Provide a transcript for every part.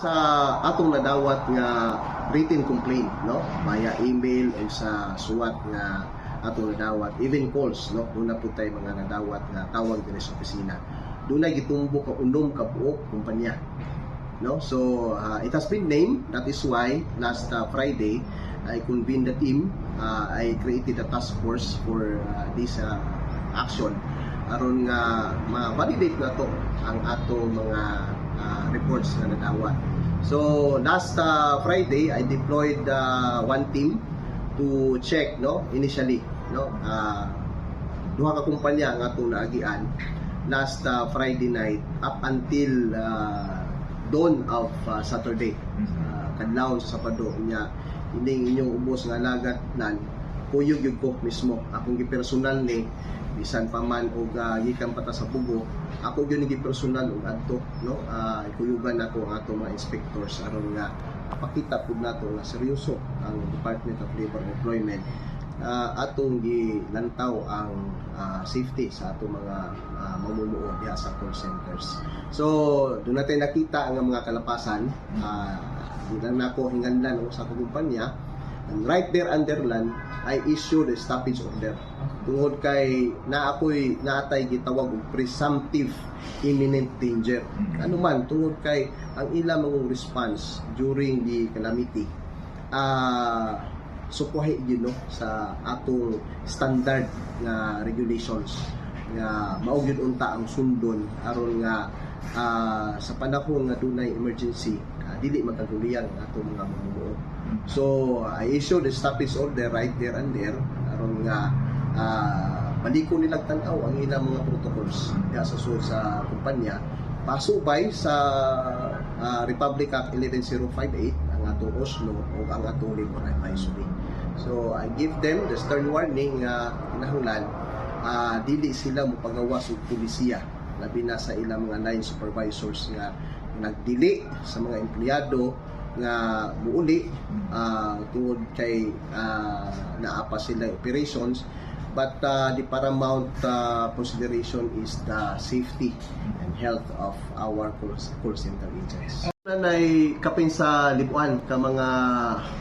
sa atong nadawat nga written complaint no? Via email o sa suwat nga atong nadawat even calls no? Una po tayo mga nadawat nga tawag dinhi sa opisina. Dunay gitumbok ka unom ka buok kumpanya no? So uh, it has been named. That is why last uh, Friday I convened the team. Uh, I created a task force for uh, this uh, action. Aron nga ma-validate na to ang atong mga uh, reports na nadawat So last uh, Friday I deployed uh, one team to check no initially no uh, duha ka kumpanya nga atong naagian last uh, Friday night up until uh, dawn of uh, Saturday. Uh, kadlawon sa Sabado niya ining inyong ubos nga lagat nan kuyog yun ko mismo. Akong gipersonal ni bisan pa man og uh, gikan pata sa bugo ako gyud gi personal og adto no uh, ikuyugan nako ang ato mga inspectors aron nga pakita pud nato nga seryoso ang Department of Labor and Employment uh, atong gilantaw ang uh, safety sa ato mga uh, mamumuo diha sa call centers. So, doon natin nakita ang mga kalapasan. Uh, lang nako hinganlan sa kumpanya. And right there underland, I issued a stoppage order. Tungod kay na ako'y naatay gitawag og presumptive imminent danger. Ano man tungod kay ang ilang mga response during the calamity ah sukuhi yun no sa atong standard nga regulations nga mao gyud unta ang sundon aron nga ah, sa panahon nga dunay emergency ah, dili magkagulian ang atong mga mamumuo so I issued the stoppage order right there and there. Aron nga ah, baliko nilang tanaw ang ilang mga protocols diha sa sul sa kumpanya. Pasubay sa ah, Republic Act 11058 ang atong Oslo o ang atong labor advisory. So I give them the stern warning nga kinahanglan ah, dili sila mopagawas og pulisiya labi na sa ilang mga line supervisors nga nagdili sa mga empleyado nga muuli ah, tungod kay ah, naapa sila operations but ah, the paramount ah, consideration is the safety and health of our call, center agents. Nanay kapin sa libuan ka mga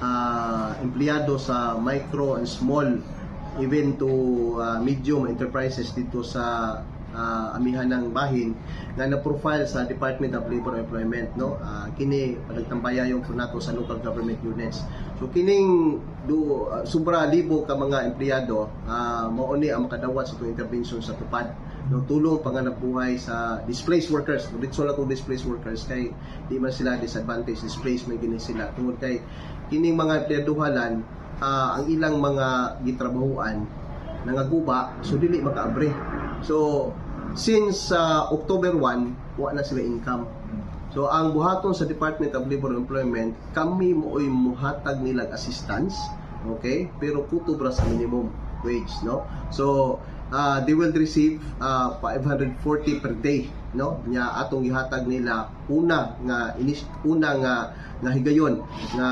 ah, empleyado sa micro and small even to ah, medium enterprises dito sa ah, amihan ng bahin nga na-profile sa Department of Labor and Employment no? Ah, kini panagtambaya yung nato sa local government units. So kining do ah, sobra libo ka mga empleyado uh, mao ni ang makadawat sa itong intervention sa tupad. No tulong panganap buhay sa displaced workers. Dito lang kung displaced workers kay di man sila disadvantage. Displaced may gini sila. Tungod kay kining mga empleyaduhanan ah, ang ilang mga gitrabahuan nangaguba so dili makaabre so since uh, October 1 wa na sila income. So ang buhaton sa Department of Labor and Employment kami mooy muhatag nilang assistance okay? Pero kutubra sa minimum wage no? So uh, they will receive uh, 540 per day no nya atong gihatag nila una nga inis una nga nga higayon nga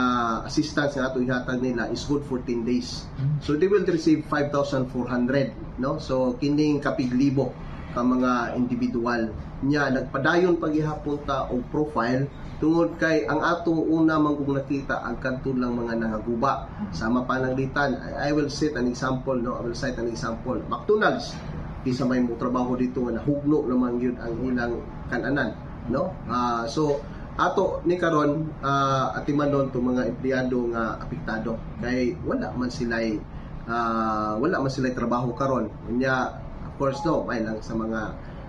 assistance nga atong gihatag nila is good 14 days. So they will receive 5,400 no? So kining kapiglibo ka mga individual. Nya nagpadayon paghihapon ta og profile tungod kay ang atong una man kung nakita ang kadto lang mga nangaguba. Sama pananglitan I, I will set an example no? I will cite an example. McDonald's isa may mo trabaho dito nga nahugno naman yun ang ilang kananan no? Ah, so ato ni karon uh, atimanon to mga empleyado nga apektado. Kay wala man sila wala man sila trabaho karon. Unya of course no may lang sa mga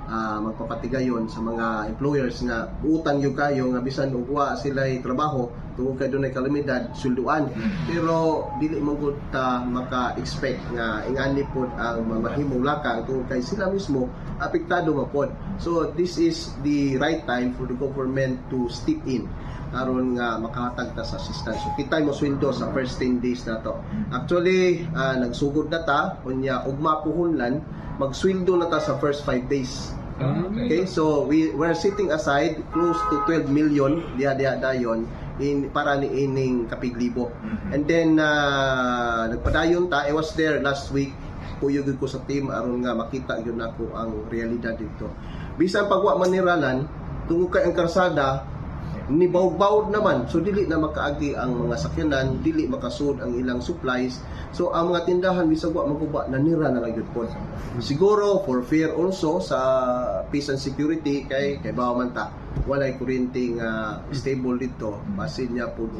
ah, magpapatigayon sa mga employers nga utang yung kayo nga bisan ug wa sila trabaho tungod kay dunay kalamidad sulduan pero dili man gud ta maka-expect nga ingani pod ang mamahimong lakang tungod kay sila mismo apektado man pod so this is the right time for the government to step in aron nga makahatag ta sa assistance. So kita mo sweldo sa first 10 days na to. Actually, ah, nagsugod na ta unya ugma puhunlan magsweldo na ta sa first 5 days. Okay, so we we're setting aside close to 12 million diha diha dayon in para ni ining kapiglibo. And then uh, nagpadayon ta I was there last week kuyog ko sa team aron nga makita gyud nako ang realidad dito. Bisan pagwa maniralan tungod kay ang karsada ni bawd naman. So dili na makaagi ang mga sakyanan dili makasud ang ilang supplies. So ang mga tindahan bisag wa maguba nanira na lang gyud pod siguro for fear also sa peace and security kay kay bawa man ta walay kuryente nga stable dito. Basin niya pud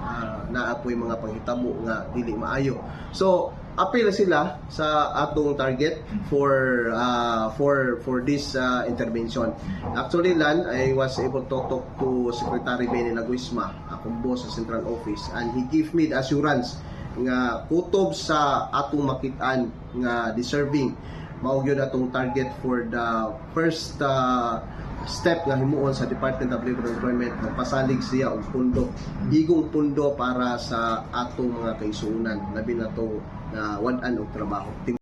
uh, naapoy mga panghitabo nga dili maayo. So appeal sila sa atong target for uh, for for this uh, intervention. Actually, Lan, I was able to talk to Secretary Benny Laguisma, akong boss sa central office, and he gave me the assurance nga kutob sa atong makitaan nga deserving mao gyud atong target for the first uh, step nga himuon sa Department of Labor and Employment nga pasalig siya og pundo higong pundo para sa atong mga kaisunan labi na to na wad-an og trabaho